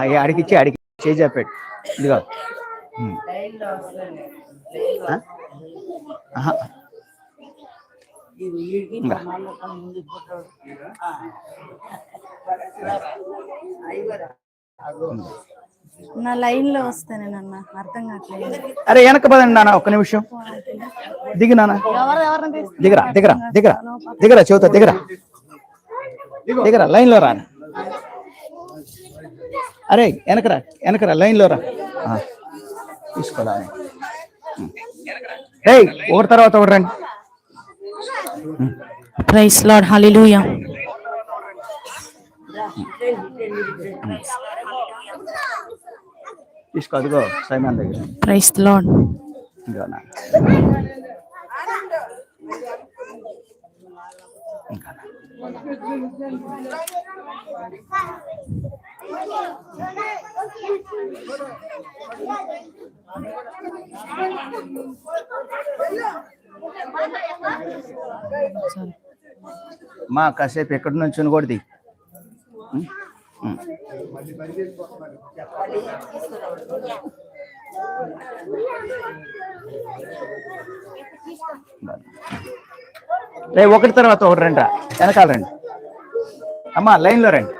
అయ్యి అడిగిచ్చి అడిగి చేయి చెప్పాడు ఇదిగో. నా లైన్లో వస్తానే నాన్న అర్థం కావట్లేదు. అరే వెనక పదండి నాన్న ఒక్క నిమిషం. దిగు నాన్న. దిగరా దిగరా దిగరా. దిగరా చెబుతా దిగరా. దిగరా లైన్లో రా అరే వెనకరా వెనకరా లైన్లో రా తీసుకోరా. ఒకటి తర్వాత ఒకటి రండి. Praise lord hallelujah. తీసుకో అదిగో సైమాన్ దగ్గర. ప్రైస్ నా. ఇంకా నా. మా కాసేపు ఎక్కడి నుంచి కూడా రే ఒకటి తర్వాత ఒకటి రండి రా. వెనకాల రండి. అమ్మా లైన్లో రండి.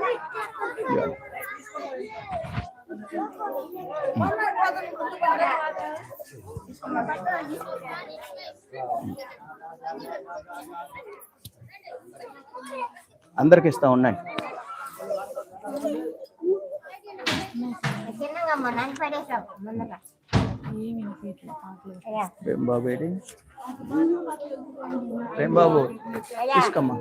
అందరికి ఇస్తా ఉండండి. చిన్నగమ్మ బాబు ఏంటి తీసుకోమ్మా.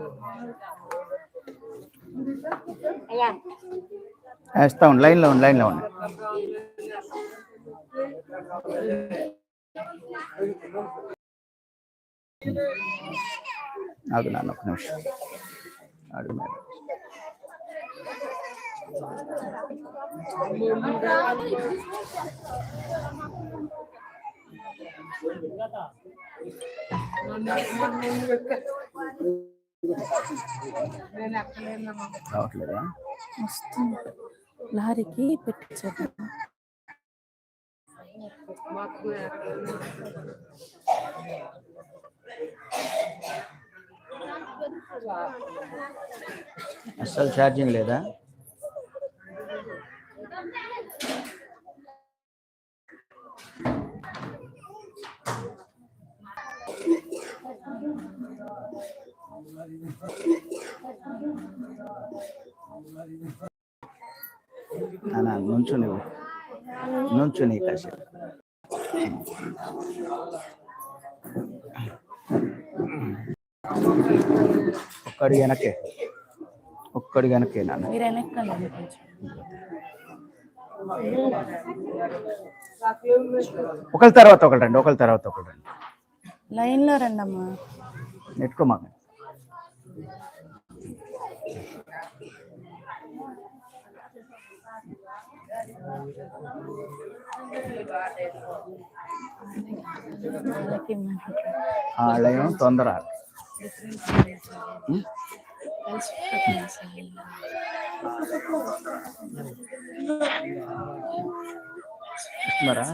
వేస్తా ఉండి లైన్లో ఉండి లైన్లో ఉండి. ఆగు నాన్న ఒక నిమిషం అడుగు మేడం రావట్లేదా వస్తుంది లారీకి పెట్టించారు అస్సలు ఛార్జింగ్ లేదా? నాన్న నుంచు నువ్వు నుంచు నీ కాసేపు. ఒక్కడి వెనకే ఒక్కడి వెనకే నాన్న. ఒకరి తర్వాత ఒకటి రండి ఒకరి తర్వాత ఒకటి రండి. లైన్లో రండి అమ్మా ఇవ్వమంటారు. వాళ్ళేమో తొందర? మరా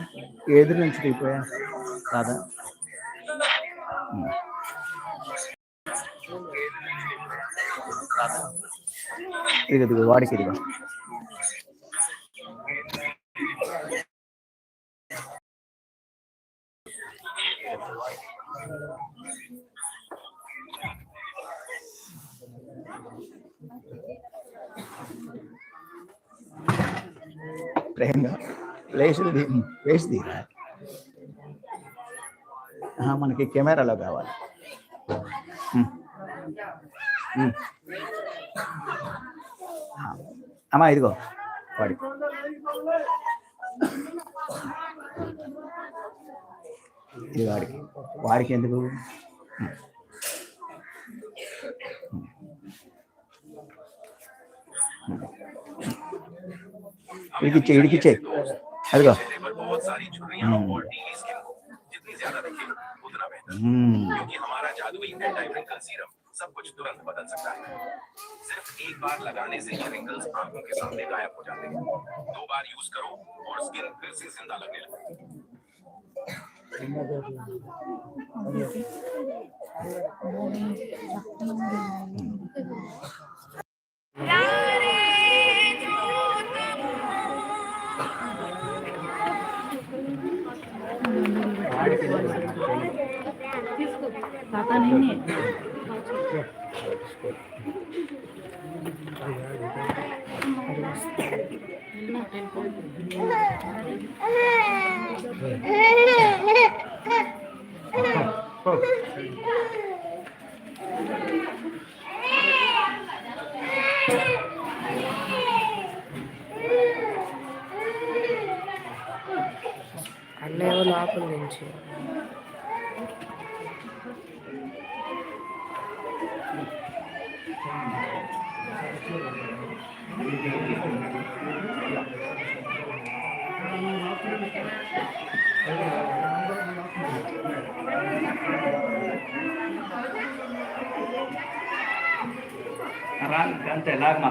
ఎదురు నుంచి దిగిపోయా? కాదా? ఇదిగో వాడికి ఇదిగో. వేసి దిగా మనకి కెమెరాలో కావాలి. అమ్మా ఇదిగో. వాడి. ఇది వాడికి వాడికి ఎందుకు? ఉం. ఇడికిచ్చే. हल्का बहुत सारी छुरियाँ और डीली स्किन को। जितनी ज़्यादा रखें उतना बेहतर क्योंकि हमारा जादुई एंटी रिंकल सीरम सब कुछ तुरंत बदल सकता है। सिर्फ़ एक बार लगाने से ये रिंकल्स आँखों के सामने गायब हो जाते हैं। दो बार यूज़ करो और स्किन फिर से ज़िंदा लगने लगती है नहीं है। లోపల నుంచి అంతే లాగమా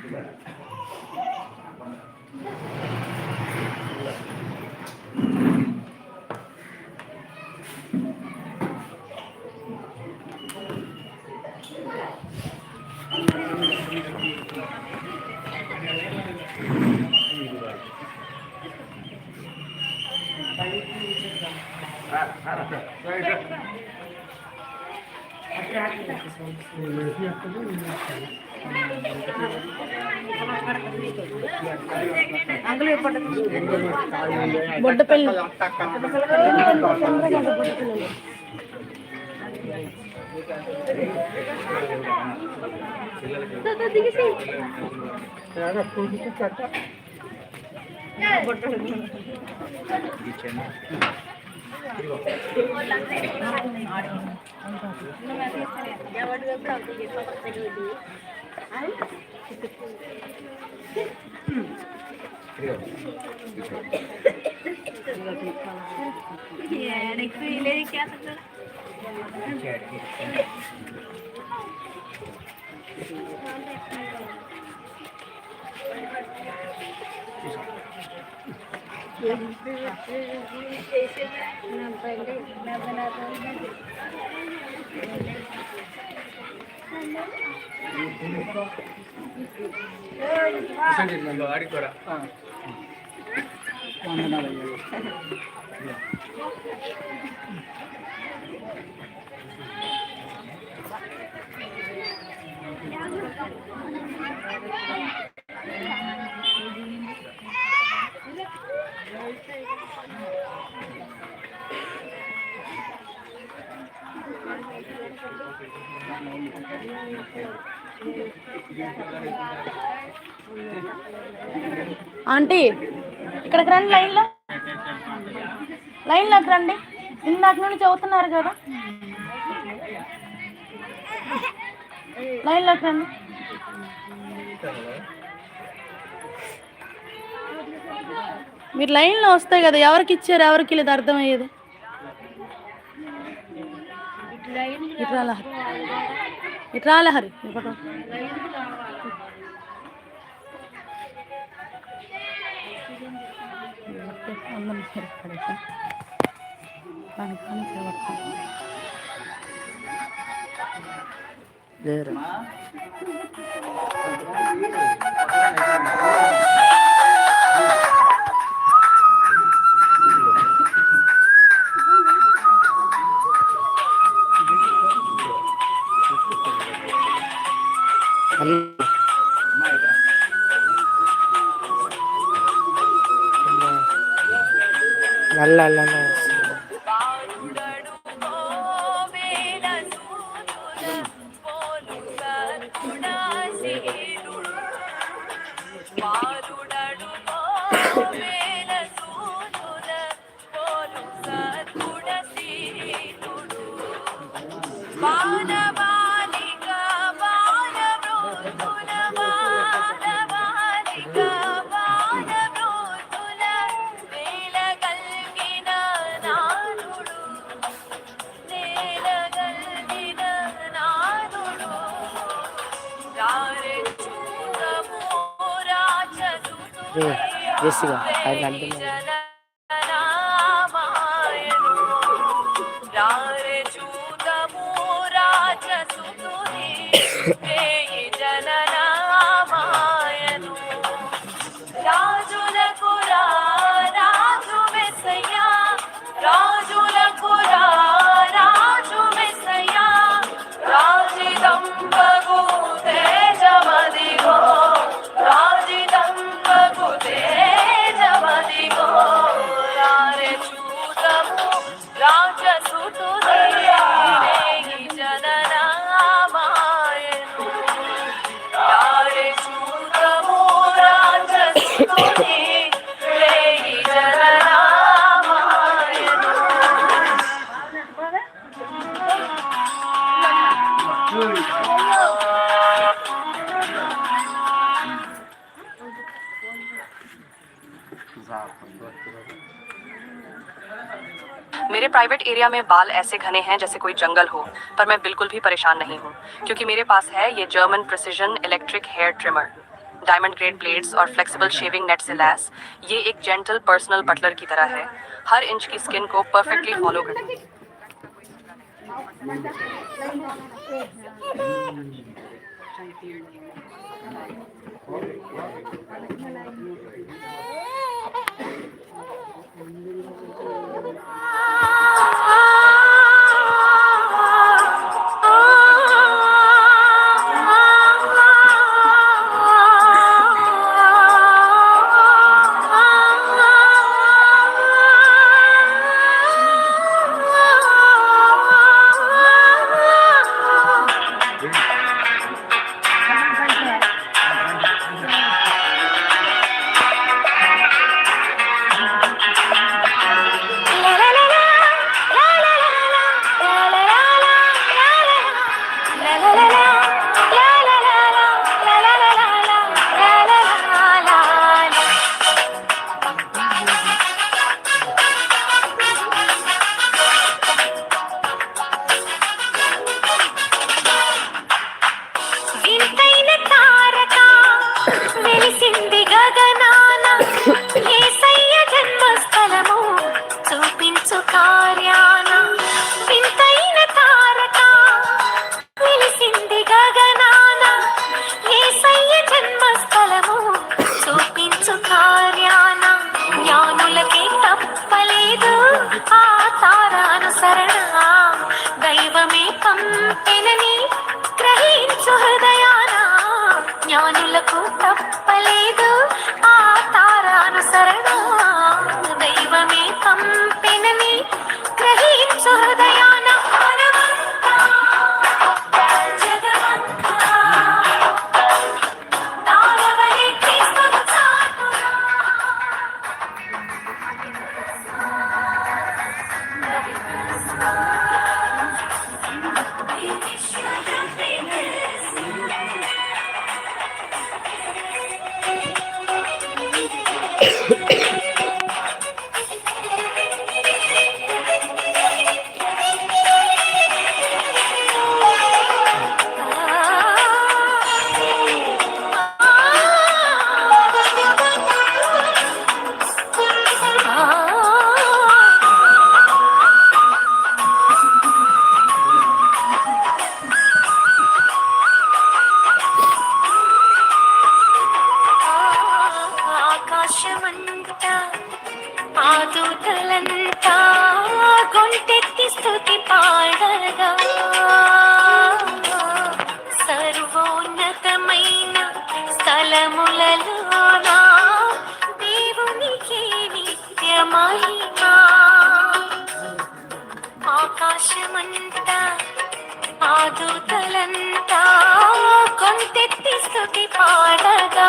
随便儿 బొడ్డ పిల్ల ఎవడు ఎప్పుడు అవుతుంది చెప్పలేదు Thank you. బొడ్డపల్లి వాడికి కూడా వందనాలు అయ్యా Thank you. ఆంటీ ఇక్కడికి రండి లైన్లో. లైన్లోకి రండి. ఇందాక నుండి చదువుతున్నారు కదా. లైన్లోకి రండి. మీరు లైన్లో వస్తాయి కదా ఎవరికి ఇచ్చారు ఎవరికి లేదు అర్థమయ్యేది? ఇట్లా ఈ పక్కన. అందరం సరిపడేసా దాని కానీ చేయవచ్చు లేరు? জয় শ্রীরাম मेरे प्राइवेट एरिया में बाल ऐसे घने हैं जैसे कोई जंगल हो पर मैं बिल्कुल भी परेशान नहीं हूँ क्योंकि मेरे पास है ये German precision electric hair trimmer diamond grade blades और फ्लेक्सिबल शेविंग नेट से लैस ये एक जेंटल पर्सनल बटलर की तरह है। हर इंच की स्किन को परफेक्टली फॉलो करती है। Try fear. పంపెనని గ్రహించు హృదయాన. జ్ఞానులకు తప్పలేదు ఆ తారానుసరణ దైవమే పంపెనని గ్రహించు హృదయ స్థలములలోన దేవునికి నిత్య మహిమ ఆకాశమంత ఆదుతలంతా కొంతెత్తి స్థుతి పాడగా.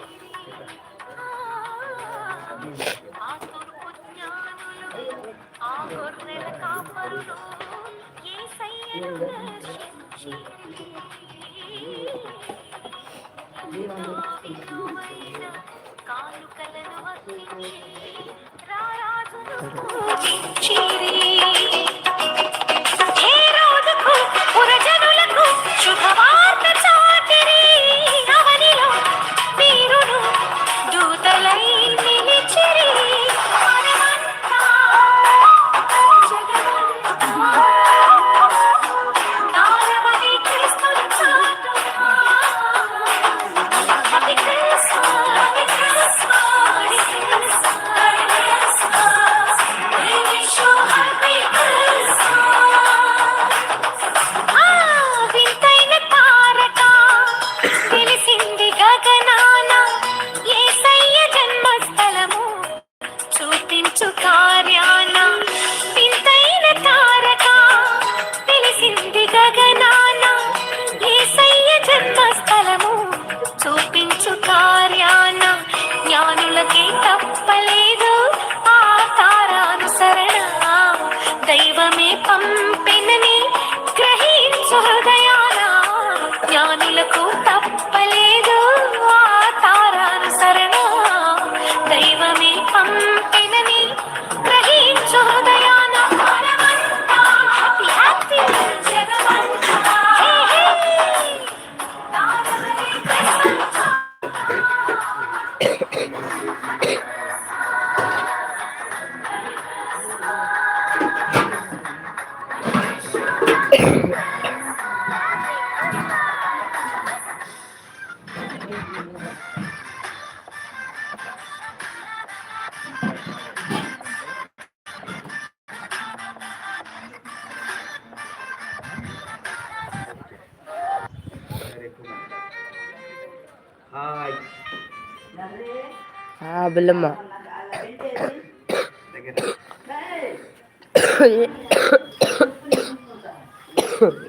బుల్లమ్మ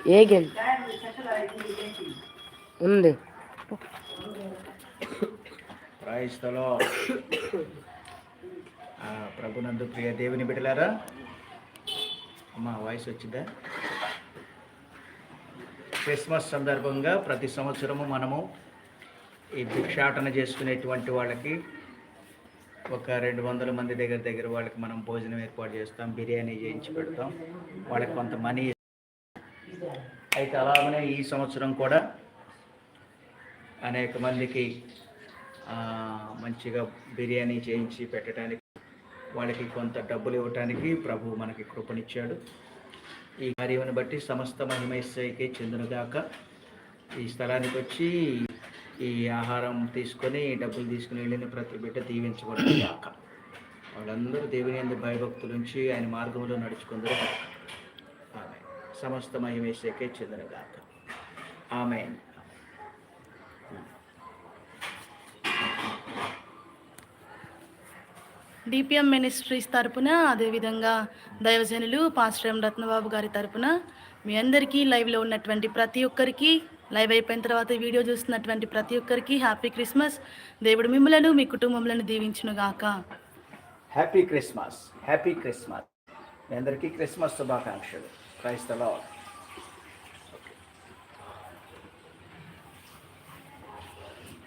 ఏ గేమ్? ఉంది. క్రైస్తలో. ప్రభునందు ప్రియ దేవుని బిడ్డలారా అమ్మా వాయిస్ వచ్చిందా? క్రిస్మస్ సందర్భంగా ప్రతి సంవత్సరము మనము ఈ భిక్షాటన చేసుకునేటువంటి వాళ్ళకి ఒక రెండు వందల మంది దగ్గర దగ్గర వాళ్ళకి మనం భోజనం ఏర్పాటు చేస్తాం బిర్యానీ చేయించి పెడతాం. వాళ్ళకి కొంత మనీ అయితే అలాగనే ఈ సంవత్సరం కూడా అనేక మందికి మంచిగా బిర్యానీ చేయించి పెట్టడానికి వాళ్ళకి కొంత డబ్బులు ఇవ్వటానికి ప్రభు మనకి కృపనిచ్చాడు. ఈ కార్యమును బట్టి సమస్త మహిమైశ్వరికి చెందునుగాక. ఈ స్థలానికి వచ్చి ఈ ఆహారం తీసుకొని డబ్బులు తీసుకుని వెళ్ళిన ప్రతి బిడ్డ దీవించబడింది కాక వాళ్ళందరూ దేవుని ఎందు భయభక్తుల నుంచి ఆయన మార్గంలో నడుచుకుందరు. ఆమె సమస్త మహిమేసేకే చెందిన కాక ఆమె డిపిఎం మినిస్ట్రీస్ తరపున అదేవిధంగా దైవజనులు పాస్టర్ రత్నబాబు గారి తరపున మీ అందరికీ లైవ్లో ఉన్నటువంటి ప్రతి ఒక్కరికి లైవ్ అయిపోయిన తర్వాత ఈ వీడియో చూస్తున్నటువంటి ప్రతి ఒక్కరికి హ్యాపీ క్రిస్మస్ దేవుడు మిమ్మలను మీ కుటుంబములను దీవించును గాక హ్యాపీ క్రిస్మస్ హ్యాపీ క్రిస్మస్ మీ అందరికీ క్రిస్మస్ శుభాకాంక్షలు. క్రైస్తలో